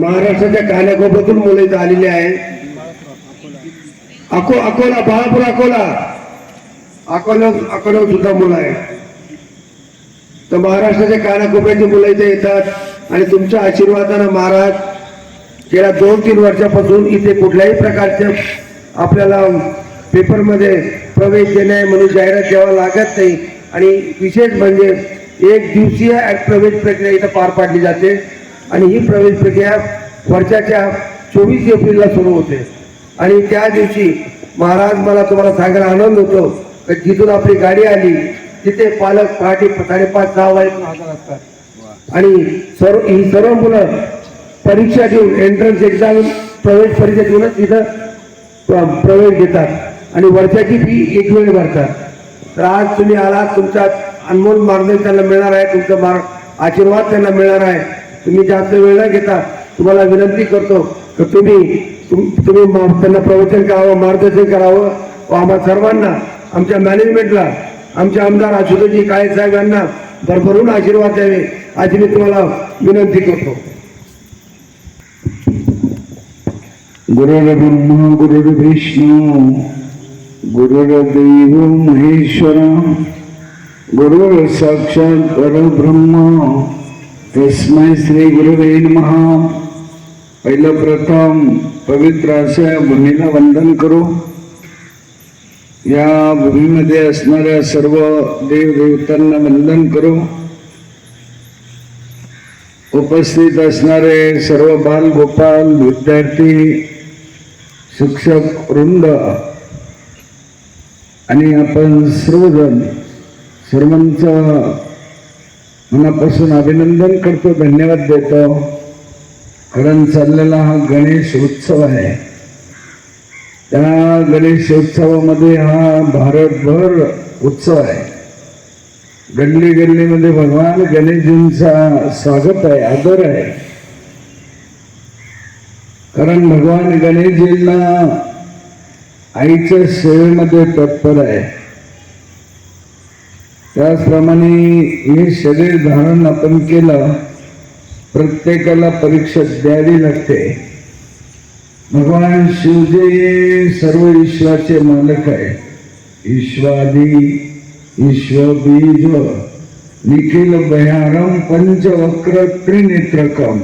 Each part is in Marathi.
महाराष्ट्राच्या कानाकोपऱ्यातून मुलं इथं आलेली अको अकोला बाळापूर अकोला. अकोला अकोला सुद्धा मुलं आहे तर महाराष्ट्राच्या कानाकोपऱ्याची मुलं इथे येतात आणि तुमच्या आशीर्वादानं महाराज गेल्या दोन तीन वर्षापासून इथे कुठल्याही प्रकारच्या आपल्याला पेपरमध्ये प्रवेश देणे म्हणून जाहिरात द्यावा लागत नाही. आणि विशेष म्हणजे एक दिवसीय प्रवेश प्रक्रिया इथं पार पाडली जाते. आणि ही प्रवेश प्रक्रिया वर्षाच्या चोवीस एप्रिलला सुरू होते. आणि त्या दिवशी महाराज मला तुम्हाला सांगायला आनंद होतो की जिथून आपली गाडी आली तिथे पालक पहाटे साडेपाच सहा वाजेपर्यंत हजर असतात. आणि सर्व ही सर्व मुलं परीक्षा देऊन एंट्रन्स एक्झाम प्रवेश परीक्षा देऊनच तिथं प्र- प्रवेश घेतात. आणि वर्षाची फी एक वेळ भरतात. तर आज तुम्ही आलात तुमचा अनमोल मार्गदर्शन त्यांना मिळणार आहे तुमचा मार्ग आशीर्वाद त्यांना मिळणार आहे. तुम्ही जास्त वेळ न घेता तुम्हाला विनंती करतो तर तुम्ही तुम- तुम्ही त्यांना प्रवचन करावं मार्गदर्शन करावं. व आम्हा सर्वांना आमच्या मॅनेजमेंटला आमच्या आमदार आशुतोजी काळे साहेबांना भरभरून आशीर्वाद द्यावे. अशी मी तुम्हाला विनंती करतो. गुरुर्ब्रह्म गुरुर्विष्णू गुरुर्दैव महेश्वर गुरुर साक्षात परब्रह्म तस्मै श्री गुरुवे महा पहिलं प्रथम पवित्र अशा भूमीला वंदन करू. या भूमीमध्ये असणाऱ्या सर्व देवदेवतांना वंदन करू. उपस्थित असणारे सर्व बाल गोपाल विद्यार्थी शिक्षक वृंद आणि आपण सर्वजण सर्वांचा मनापासून अभिनंदन करतो धन्यवाद देतो. कारण चाललेला हा गणेश उत्सव आहे. त्या गणेश उत्सवामध्ये हा भारतभर उत्सव आहे. गल्ली गल्लीमध्ये भगवान गणेशजींचा स्वागत आहे आदर आहे. कारण भगवान गणेशजींना आईच्या सेवेमध्ये तत्पर आहे. त्याचप्रमाणे हे शरीर धारण आपण केलं प्रत्येकाला परीक्षा द्यावी लागते. भगवान शिवजी सर्व ईश्वराचे मालक आहे ईश्वादी ईश्वबीज निखिल भयारम पंचवक्र त्रिनेत्रकम.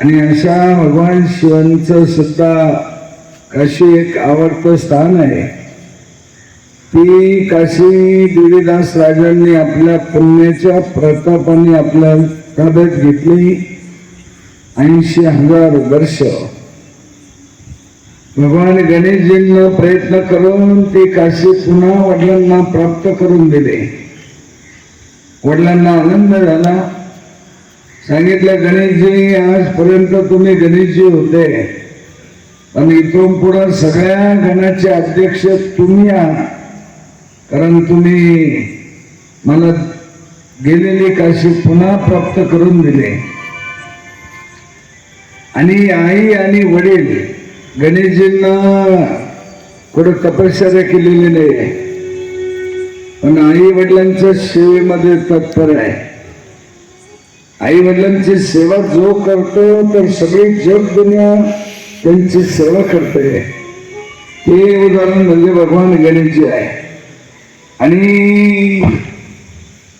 आणि अशा भगवान शिवांचं सुद्धा अशी एक आवडतं स्थान आहे. ती काशी देवीदास राजांनी आपल्या पुण्याच्या प्रतापाने आपल्या ताब्यात घेतली. ऐंशी हजार वर्ष. भगवान गणेशजींना प्रयत्न करून ती काशी पुन्हा वडिलांना प्राप्त करून दिले. वडिलांना आनंद झाला. सांगितलं गणेशजी आजपर्यंत तुम्ही गणेशजी होते. पण इथून पुढं सगळ्या गणाचे अध्यक्ष तुम्ही आहात. कारण तुम्ही मला गेलेली काशी पुन्हा प्राप्त करून दिले. आणि आई आणि वडील गणेशजींना कुठं तपश्चर्या केलेली नाही. पण आई वडिलांच्या सेवेमध्ये तत्पर आहे. आई वडिलांची सेवा जो करतो तर सगळी जग दुनिया त्यांची सेवा करते. हे उदाहरण म्हणजे भगवान गणेशजी आहे. आणि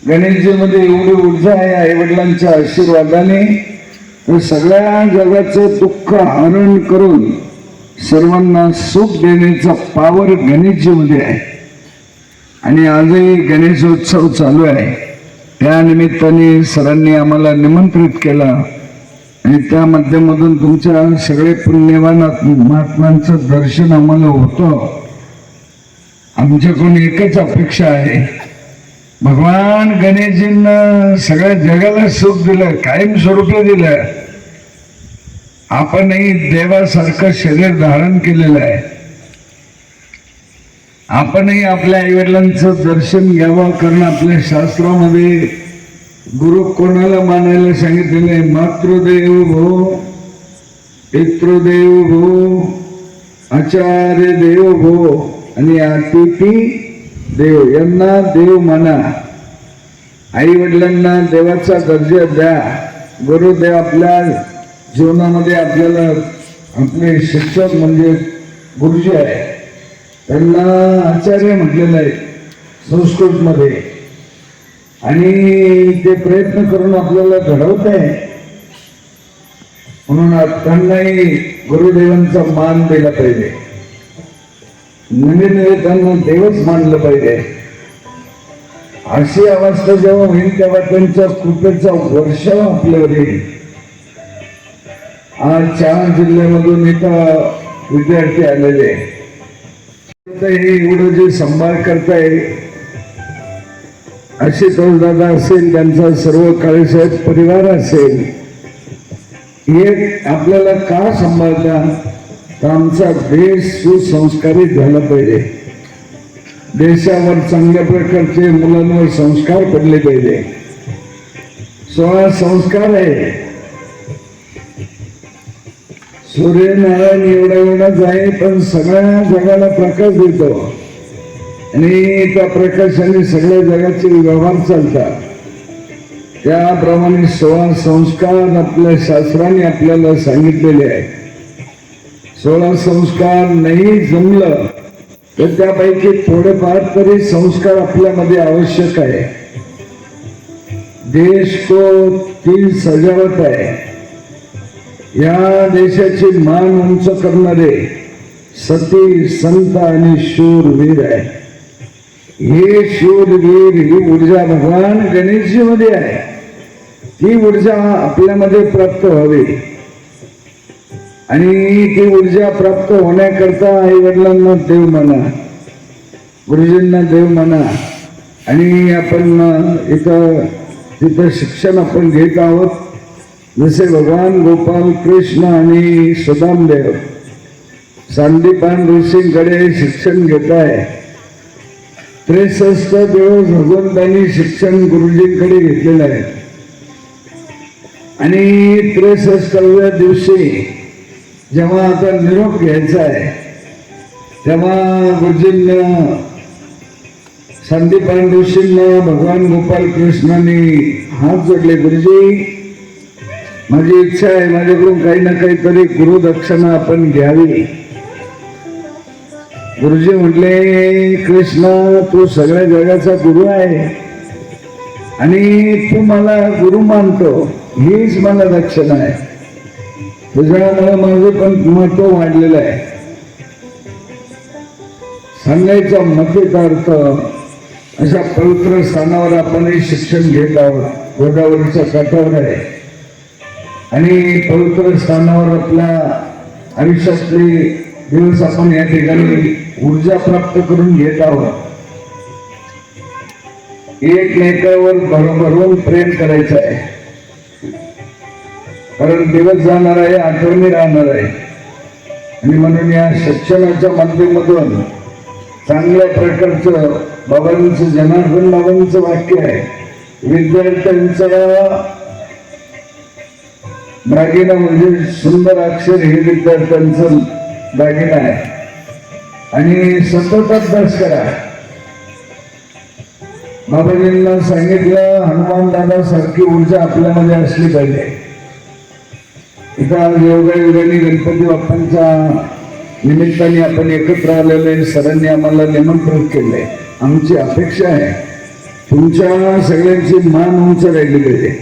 गणेशजीमध्ये एवढी ऊर्जा आहे आई वडिलांच्या आशीर्वादाने तर सगळ्या जगाचं दुःख हरण करून सर्वांना सुख देण्याचा पावर गणेशजीमध्ये आहे. आणि आजही गणेशोत्सव चालू आहे. त्या निमित्ताने सरांनी आम्हाला निमंत्रित केलं. आणि त्या माध्यमातून तुमच्या सगळे पुण्यवान महात्म्यांचं दर्शन आम्हाला होतं. आमच्याकडून एकच अपेक्षा आहे. भगवान गणेशजींना सगळ्या जगाला सुख दिलं कायमस्वरूपी दिलं आपणही देवासारखं शरीर धारण केलेलं आहे. आपणही आपल्या आईवडिलांचं दर्शन घ्यावं कारण आपल्या शास्त्रामध्ये गुरु कोणाला मानायला सांगितलेलं आहे? मातृदेव भो पितृदेव भो आचार्य देव भो. आणि अतिथी देव यांना देव माना आई वडिलांना देवाचा दर्जा द्या. गुरुदेव आपल्या जीवनामध्ये आपल्याला आपले शिक्षक म्हणजे गुरुजी आहे. त्यांना आचार्य म्हटलेलं आहे संस्कृतमध्ये. आणि ते प्रयत्न करून आपल्याला घडवत आहे. म्हणून त्यांनाही गुरुदेवांचा मान दिला पाहिजे. नवे नवे त्यांना देवच मानलं पाहिजे. अशी अवस्था जेव्हा होईल तेव्हा त्यांच्या कृपेचा वर्ष आपल्यावर येईल. आज चार जिल्ह्यामधून एका विद्यार्थी आलेले. हे एवढं जे सांभाळ करताय असे दादा असेल त्यांचा सर्व काळेसाहेब परिवार असेल हे आपल्याला का सांभाळता? आमचा देश सुसंस्कारित झाला पाहिजे. देशावर चांगल्या प्रकारचे मुलांवर संस्कार पडले पाहिजे. सोळा संस्कार आहे सूर्यनारायण एवढा एवढाच आहे पण सगळ्या जगाला प्रकाश देतो. आणि त्या प्रकाशाने सगळ्या जगाचे व्यवहार चालतात. त्याप्रमाणे सोळा संस्कार आपल्या शास्त्राने आपल्याला सांगितलेले आहे. सोळा संस्कार नाही जमलं तर त्यापैकी थोडेफार तरी संस्कार आपल्यामध्ये आवश्यक आहे. देश तो तीन सजावट आहे. या देशाची मान उंच करणारे सती संत आणि शूरवीर आहे हे शूरवीर ही ऊर्जा भगवान गणेशजीमध्ये आहे. ती ऊर्जा आपल्यामध्ये प्राप्त व्हावी. आणि ती ऊर्जा प्राप्त होण्याकरता आई वडिलांना देव म्हणा गुरुजींना देव म्हणा आणि आपण इथं तिथं शिक्षण आपण घेत आहोत. जसे भगवान गोपाल कृष्ण आणि सुदामदेव सांदीपान ऋषींकडे शिक्षण घेत आहे त्रेसष्ट दिवस भगवंतांनी शिक्षण गुरुजींकडे घेतलेलं आहे. आणि त्रेसष्टाव्या दिवशी जेव्हा आता निरोप घ्यायचा आहे तेव्हा गुरुजींना संदीप पांडुशींना भगवान गोपाल कृष्णाने हात जोडले. गुरुजी माझी इच्छा आहे माझ्याकडून काही ना काहीतरी गुरुदक्षिणा आपण घ्यावी. गुरुजी म्हटले कृष्ण तू सगळ्या जगाचा गुरु आहे आणि तू मला गुरु मानतो. हीच मला दक्षिणा आहे. तुझ्यामुळे माझं पण महत्त्व वाढलेलं आहे. सांगायचा मतेचा अर्थ अशा पवित्र स्थानावर आपणही शिक्षण घेत आहोत. गोदावरीच्या काठावर आहे. आणि पवित्र स्थानावर आपल्या आयुष्यातले दिवस आपण या ठिकाणी ऊर्जा प्राप्त करून घेत आहोत. एकमेकावर भरभरून प्रेम करायचं आहे. कारण दिवस जाणार आहे आठवणी राहणार आहे. आणि म्हणून या शिक्षणाच्या माध्यमातून चांगल्या प्रकारचं बाबांचं जनार्दन बाबांचं वाक्य आहे. विद्यार्थ्यांचा दागिना म्हणजे सुंदर अक्षर हे विद्यार्थ्यांचं दागिना आहे. आणि सतत अभ्यास करा. बाबाजींना सांगितलं हनुमान दादा सारखी ऊर्जा आपल्यामध्ये असली पाहिजे. इथं योगायोगाने गणपती बाप्पांच्या निमित्ताने आपण एकत्र आलेले सरांनी आम्हाला निमंत्रित केलं आहे आमची अपेक्षा आहे. तुमच्या सगळ्यांची मान उंच राहिली पाहिजे.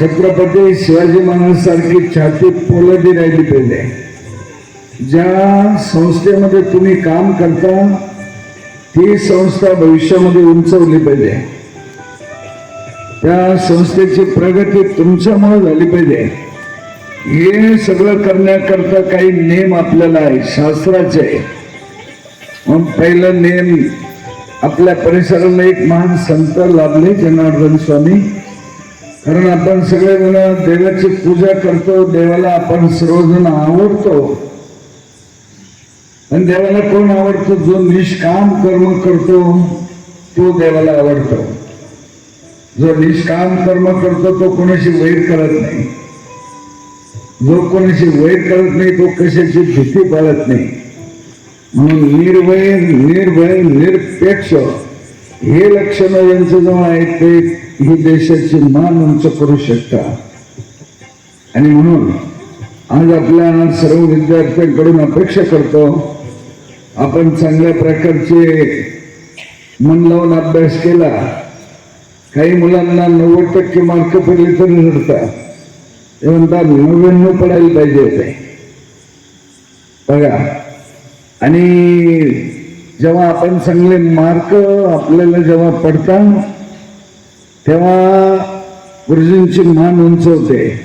छत्रपती शिवाजी महाराजांसारखी छाती पोलदी राहिली पाहिजे. ज्या संस्थेमध्ये तुम्ही काम करता ती संस्था भविष्यामध्ये उंचवली पाहिजे. त्या संस्थेची प्रगती तुमच्यामुळे झाली पाहिजे. हे सगळं करण्याकरता काही नेम आपल्याला आहे शास्त्राचे आहे. मग पहिलं नेम आपल्या परिसराला एक महान संत लाभले जनार्दन स्वामी. कारण आपण सगळेजण देवाची पूजा करतो देवाला आपण सर्वजण आवडतो. आणि देवाला कोण आवडतो? जो निष्काम कर्म करतो तो देवाला आवडतो. जो निष्काम कर्म करतो तो कोणाशी वैर करत नाही. जो कोणाशी वैर करत नाही तो कशाची भीती पाळत नाही. म्हणून निर्भय निर्भय निरपेक्ष हे लक्षण यांचं जवळ आहे ते ही देशाची मान उंच करू शकता. आणि म्हणून आज आपल्या सर्व विद्यार्थ्यांकडून अपेक्षा करतो आपण चांगल्या प्रकारचे मन लावून अभ्यास केला काही मुलांना नव्वद टक्के मार्क पडले तरी रडतात म्हणतात नव्याण्णव पडायला पाहिजे होते. बघा. आणि जेव्हा आपण चांगले मार्क आपल्याला जेव्हा पडतात तेव्हा गुरुजींची मान उंचवते.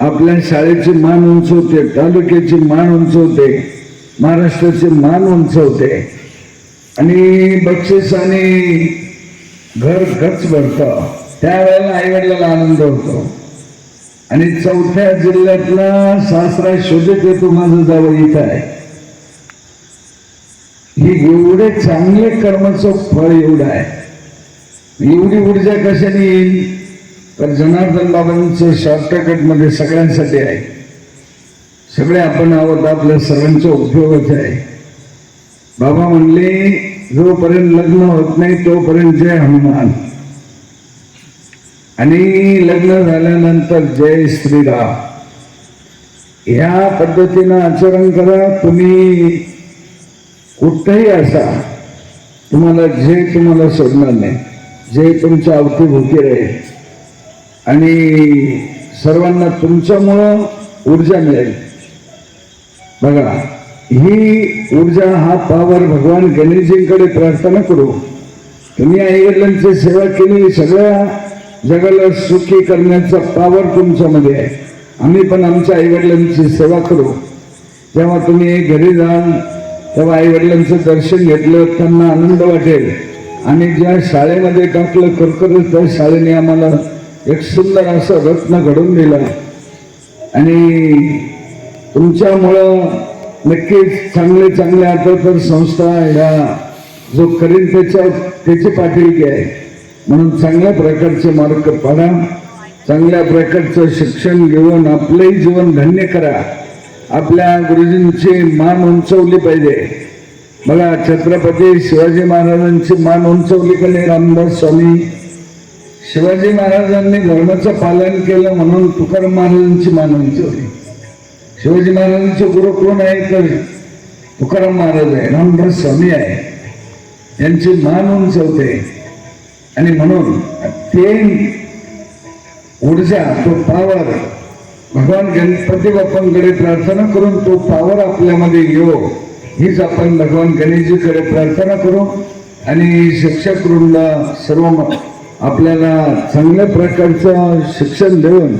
आपल्या शाळेची मान उंचवते तालुक्याची मान उंचवते महाराष्ट्राची मान उंचवते. आणि बक्षीस आणि घर गच भरतं. त्यावेळेला आईवडिलाला आनंद होतो. आणि चौथ्या जिल्ह्यातला सासरा शोधत येतो माझं जावं इथं आहे. ही एवढे चांगले कर्माचं फळ एवढं आहे. एवढी ऊर्जा कशाने येईल? तर जनार्दन बाबांचं शॉर्टकटमध्ये सगळ्यांसाठी आहे. सगळे आपण आहोत आपल्या सर्वांचा उपयोगच आहे. बाबा म्हणले जोपर्यंत लग्न होत नाही तोपर्यंत जय हनुमान. आणि लग्न झाल्यानंतर जय श्रीराम. ह्या पद्धतीनं आचरण करा. तुम्ही कुठंही असा तुम्हाला जे तुम्हाला सोडणार नाही. जे तुमच्या अवतीभोवती राहील. आणि सर्वांना तुमच्यामुळं ऊर्जा मिळेल. बघा ही ऊर्जा हा पावर भगवान गणेशजींकडे प्रार्थना करू. तुम्ही आईवडिलांची सेवा केली सगळ्या जगाला सुखी करण्याचा पावर तुमच्यामध्ये आहे. आम्ही पण आमच्या आईवडिलांची सेवा करू. जेव्हा तुम्ही घरी जाण तेव्हा आईवडिलांचं दर्शन घेतलं त्यांना आनंद वाटेल. आणि ज्या शाळेमध्ये टाकलं कर्करच त्या शाळेने आम्हाला एक सुंदर असं रत्न घडून दिलं. आणि तुमच्यामुळं नक्कीच चांगले चांगले आता तर संस्था या जो करीन त्याच्या त्याची पाठीळकी आहे. म्हणून चांगल्या प्रकारचे मार्क पाडा चांगल्या प्रकारचं शिक्षण घेऊन आपलंही जीवन धन्य करा. आपल्या गुरुजींची मान उंचवली पाहिजे. बघा छत्रपती शिवाजी महाराजांची मान उंचवली का नाही रामदास स्वामी? शिवाजी महाराजांनी धर्माचं पालन केलं म्हणून तुकाराम महाराजांची मान उंचवली. शिवाजी महाराजांचे गुरु कोण आहे? तर तुकाराम महाराज आहे रामदास स्वामी आहे. यांची मान उंचवते. आणि म्हणून ते ऊर्जा तो पावर भगवान गणपती बाप्पांकडे प्रार्थना करून तो पावर आपल्यामध्ये येऊ हीच आपण भगवान गणेशजीकडे प्रार्थना करू आणि शिक्षक वृंद सर्व आपल्याला चांगल्या प्रकारचं शिक्षण देऊन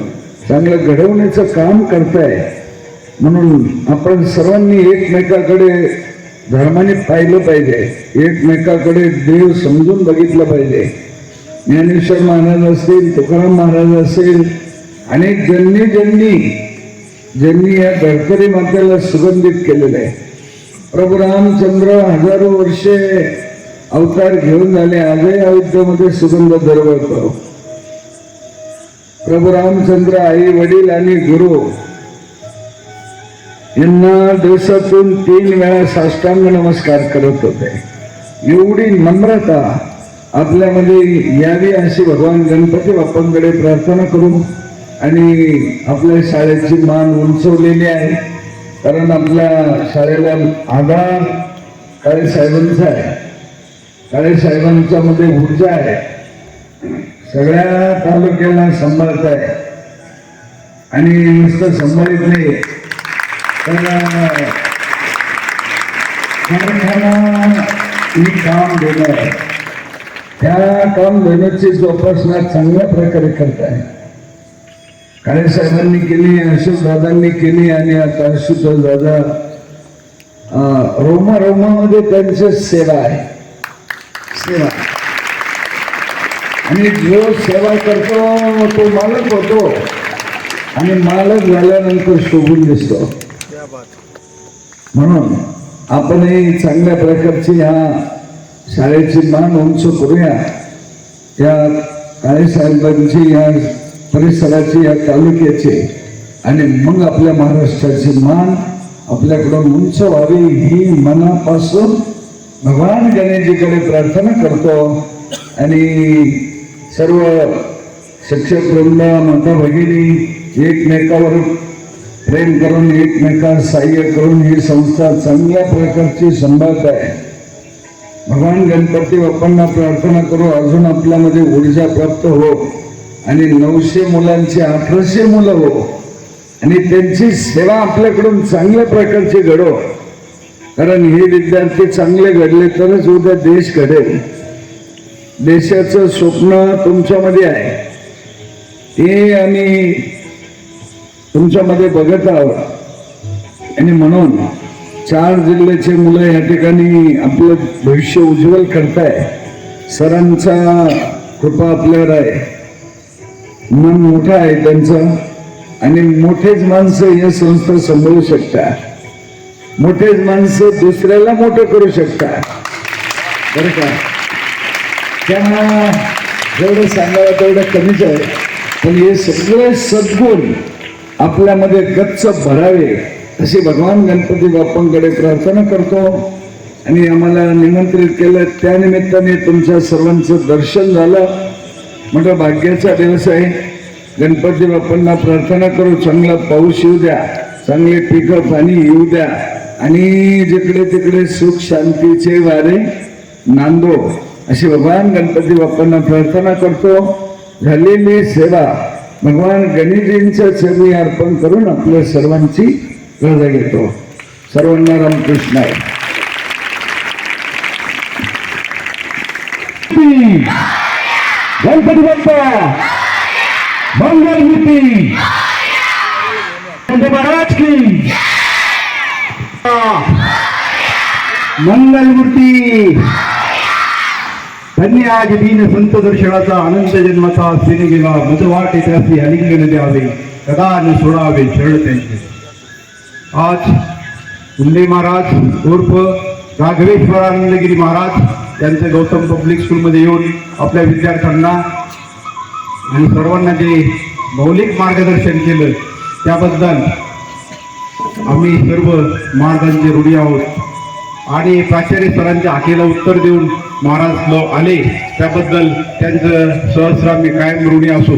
चांगलं घडवण्याचं काम करताय. म्हणून आपण सर्वांनी एकमेकाकडे धर्माने पाहिलं पाहिजे. एकमेकाकडे देव समजून बघितलं पाहिजे. ज्ञानेश्वर महाराज असतील तुकाराम महाराज असेल आणि ज्यांनी ज्यांनी ज्यांनी या गडकरी मातेला सुगंधित केलेलं आहे. प्रभू रामचंद्र हजारो वर्षे अवतार घेऊन झाले आजही अयोध्येमध्ये सुगंध दरवळतो. प्रभू रामचंद्र आई वडील आणि गुरु यांना दिवसातून तीन वेळा साष्टांग नमस्कार करत होते. एवढी नम्रता आपल्यामध्ये यावी अशी भगवान गणपती बाप्पांकडे प्रार्थना करू आणि आपल्या शाळेची मान उंचवलेली आहे. कारण आपल्या शाळेला आधार काळे साहेबांचा आहे. काळे साहेबांच्या मध्ये ऊर्जा आहे. सगळ्या तालुक्याला सांभाळत आहे. आणि नुसतं सांभाळत नाही. ही काम देणं आहे त्या काम देण्याची जोपासना चांगल्या प्रकारे करत आहे काळे साहेबांनी केली अशोक दादांनी केली आणि आता अशोक दादा रोमा रोमामध्ये त्यांची सेवा आहे. सेवा. आणि जो सेवा करतो तो मालक होतो आणि मालक झाल्यानंतर शोभून दिसतो. म्हणून आपणही चांगल्या प्रकारची ह्या शाळेची मान उंच करूया. या काळेसाहेबांची या परिसराची या तालुक्याची आणि मग आपल्या महाराष्ट्राची मान आपल्याकडून उंच व्हावी ही मनापासून भगवान गणेशजीकडे प्रार्थना करतो. आणि सर्व शिक्षक वृंद माता भगिनी एकमेकावर प्रेम करून एकमेकास सहाय्य करून ही संस्था चांगल्या प्रकारची सांभाळत आहे. भगवान गणपती बाप्पांना प्रार्थना करू अजून आपल्यामध्ये ऊर्जा प्राप्त हो आणि नऊशे मुलांची अठराशे मुलं हो आणि त्यांची सेवा आपल्याकडून चांगल्या प्रकारची घडो. कारण हे विद्यार्थी चांगले घडले तरच उद्या देश घडेल. देशाचं स्वप्न तुमच्यामध्ये आहे. हे आम्ही तुमच्यामध्ये बघत आहोत आणि म्हणून चार जिल्ह्याचे मुलं या ठिकाणी आपलं भविष्य उज्ज्वल करताय. सरांचा कृपा आपल्यावर आहे मन मोठं आहे त्यांचं. आणि मोठेच माणसं या संस्था सांभाळू शकतात. मोठेच माणसं दुसऱ्याला मोठं करू शकतात. बरं का? त्यांना जेवढं सांगावं तेवढं कमीच आहे. पण हे सगळे सद्गुण आपल्यामध्ये गच्च भरावे अशी भगवान गणपती बाप्पांकडे प्रार्थना करतो. आणि आम्हाला निमंत्रित केलं. त्यानिमित्ताने तुमच्या सर्वांचं दर्शन झालं. मोठा भाग्याचा दिवस आहे. गणपती बाप्पांना प्रार्थना करू. चांगला पाऊस येऊ द्या. चांगले पिकं पाणी येऊ द्या. आणि जिकडे तिकडे सुख शांतीचे वारे नांदो. अशी भगवान गणपती बाप्पांना प्रार्थना करतो. झालेली सेवा. भगवान गणेशजींच्या चरणी अर्पण करून आपल्या सर्वांची रजा घेतो. सर्वांना रामकृष्ण आहे. गणपती बाप्पा! मंगल मूर्ती महाराज की! मंगल मूर्ती! धन्य आज दीन संत दर्शनाचा अनंत जन्माचा सिने गेला. मधवाट त्यासी अलिंगन द्यावे कदा न सोडावे शरण त्यांचे. आज उल्ले महाराज उर्फ राघवेश्वरानंदगिरी महाराज त्यांचे गौतम पब्लिक स्कूलमध्ये येऊन आपल्या विद्यार्थ्यांना आणि सर्वांना जे मौलिक मार्गदर्शन केलं त्याबद्दल आम्ही सर्व महाराजांचे ऋणी आहोत. आणि प्राचार्य सरांच्या हाकेला उत्तर देऊन महाराज लो आले. त्याबद्दल त्यांचं सहस्रामी कायम ऋणी असो.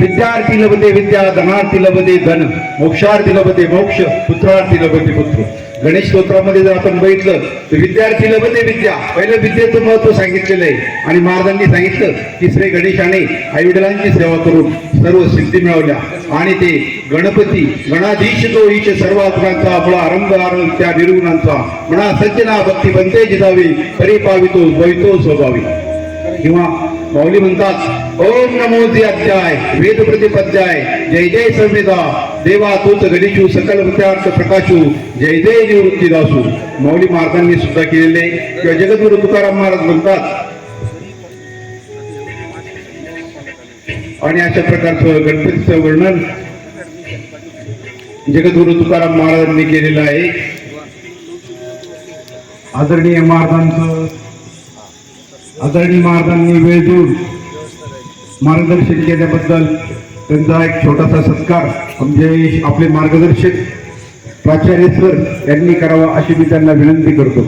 विद्यार्थी लभते विद्या धनार्थी लभते धन मोक्षार्थी लभते मोक्ष पुत्रार्थी लभते पुत्र. गणेश स्तोत्रामध्ये जर आपण बघितलं तर विद्यार्थी लभते विद्या. पहिलं विद्येचं महत्त्व सांगितलेलं आहे. आणि महाराजांनी सांगितलं की श्री गणेशाने आई वडिलांची सेवा करून सर्व सिद्धी मिळवल्या. आणि ते गणपती गणाधीश तो ईश सर्वात्मांचा आपला आरंभ आरंभ त्या निर्गुणांचा. म्हणा सज्जना भक्ती बनते जिजावी परिपावितो द्वैतो स्वभावी. किंवा माऊली म्हणतात ओम नमोजी अध्याय वेद प्रतिपद्याय जय जय संविधा देवा तूच गणिचू सकल मुत्यार्थ प्रकाशू जय जय निवृत्ती दासू माऊली महाराजांनी सुद्धा केलेले किंवा जगद्गुरु तुकाराम महाराज म्हणतात आणि अशा प्रकारचं गणपतीचं वर्णन जगद्गुरु तुकाराम महाराजांनी केलेलं आहे. आदरणीय महाराजांचं आदरणीय महाराजांनी वेळ देऊन मार्गदर्शन केल्याबद्दल त्यांचा एक छोटासा सत्कार म्हणजे आपले मार्गदर्शक प्राचार्य सर यांनी करावा अशी मी त्यांना विनंती करतो.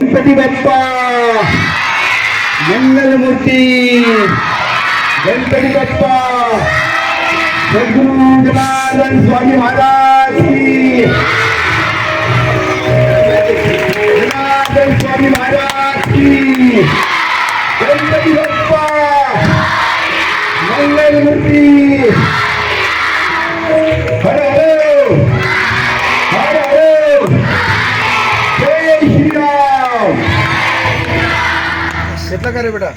गणपती बाप्पा मंगलमूर्ती! गणपती बाप्पा स्वामी महाराज स्वामी महाराज गणपती बाप्पा मंगलमूर्ती हर हर हर हर जय श्रीराम. घेतला का रे बेटा?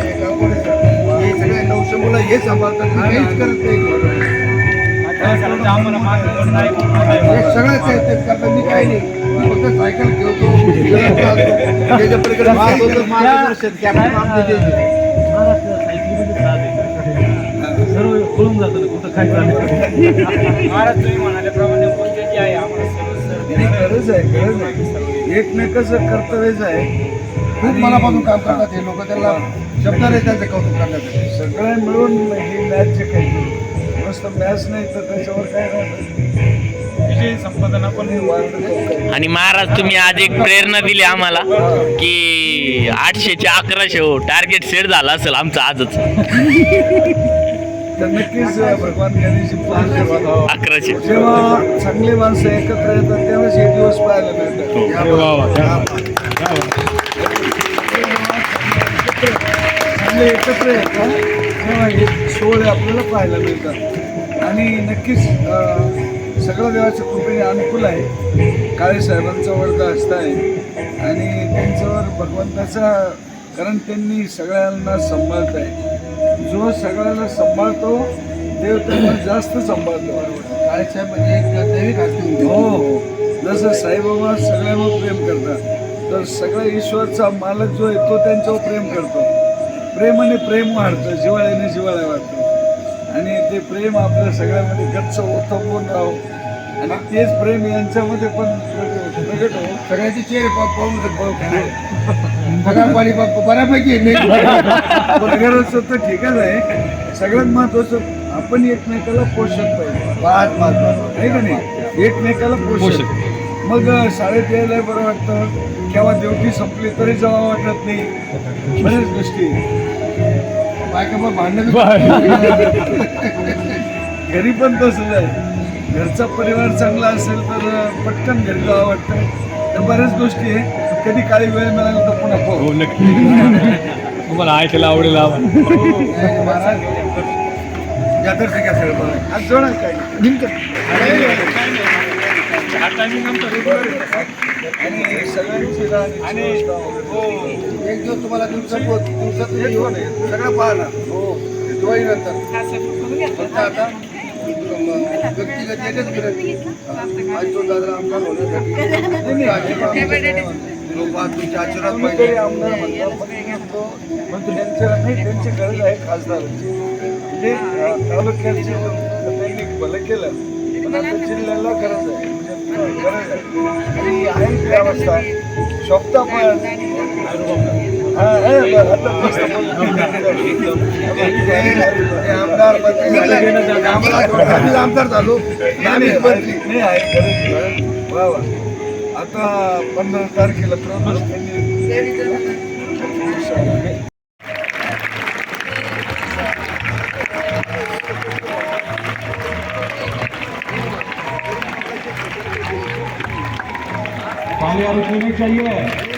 हे सगळे नऊशे मुलं हे सांभाळतात हे काहीच करत नाही हे सगळंच आहे ते करतात मी काही नाही फक्त सायकल खेळतो त्याच्या पलीकडे मार्गदर्शन मार्गदर्शन कॅप्टन आमचे ते जे. सर्व कळून जातं ना कुठं काय महाराज तुम्ही म्हणाल्याप्रमाणे कोणते जे आहे आम्हाला सर्व सर्व नाही, गरज आहे गरज आहे एकमेकाचं कर्तव्यच आहे. खूप मनापासून काम करतात हे लोक त्यांना शब्दाने त्यांचं कौतुक करण्यासाठी सगळे मिळून ही मॅच जिंकायची नुसतं मॅच नाही तर त्याच्यावर काय राहतं विजय संपादन आपण आणि महाराज तुम्ही आज एक प्रेरणा दिली आम्हाला की आठशेचे अकराशे हो टार्गेट सेट झाला असेल आमचं आजच. तर नक्कीच भगवान गणेशजी पूर्ण करतात. अकराशे. जेव्हा चांगली माणसं एकत्र येतात तेव्हाच हे दिवस पाहायला मिळतात. चांगले एकत्र येतात तेव्हा हे सोहळे आपल्याला पाहायला मिळतात. आणि नक्कीच सगळं देवाच्या कृपेने अनुकूल आहे. काळे साहेबांचा वर्ग असता आहे. आणि त्यांच्यावर भगवंताचा कारण त्यांनी सगळ्यांना सांभाळत आहे. जो सगळ्यांना सांभाळतो देव त्यांना जास्त सांभाळतो. काळेसाहेब म्हणजे एक दैविक हस्ती हो हो. जसं साईबाबा सगळ्यांवर प्रेम करतात तर सगळ्या ईश्वरचा मालक जो आहे तो त्यांच्यावर प्रेम करतो. प्रेमाने प्रेम वाढतं जिवाळ्याने जिवाळ्या वाढतं. आणि ते प्रेम आपल्या सगळ्यामध्ये गच्च ओथंबून राहो. आणि तेच प्रेम यांच्यामध्ये पण प्रगट हो सगळ्याचे चेहरे पाहून पगार पाणी बऱ्यापैकी पगाराचं तर ठीकच आहे. सगळ्यात महत्वाचं आपण एकमेकाला पोषक पाहिजे. पाच पाच. आहे का नाही? एकमेकाला पोषक. मग शाळेत यायला बरं वाटतं. केव्हा ड्युटी संपली तरी जावं वाटत नाही. बऱ्याच गोष्टी. बायका मग भांडण घरी पण तसंच आहे. घरचा परिवार चांगला असेल तर पटकन घरी जावं वाटतं तर बऱ्याच गोष्टी आहे कधी काही वेळ मिळाला तर पुन्हा. हो नक्की. तुम्हाला ऐकायला आवडेल महाराज जातर काय सगळं. आज जोडा काय हा. आणि सगळ्यांची आणि वगैरे. एक दिवस तुम्हाला दिवसात दिवसात येऊन सगळं पाहणार. हो. फक्त आता व्यक्तिगत एकच विनंती आज तो दादा आमदार होण्यासाठी लोक आज तुमचे पाहिजे आमदार त्यांच्या नाही त्यांची गरज आहे खासदारांची म्हणजे तालुक्याचे त्यांनी भलं केलं पण आता जिल्ह्याला गरज आहे म्हणजे गरज आहे आणि आहे शोभता पण आता आमदार आम्ही आमदार झालो आम्ही मंत्री वा वा आता पंधरा तारखेला प्रवेश त्यांनी चाहिए।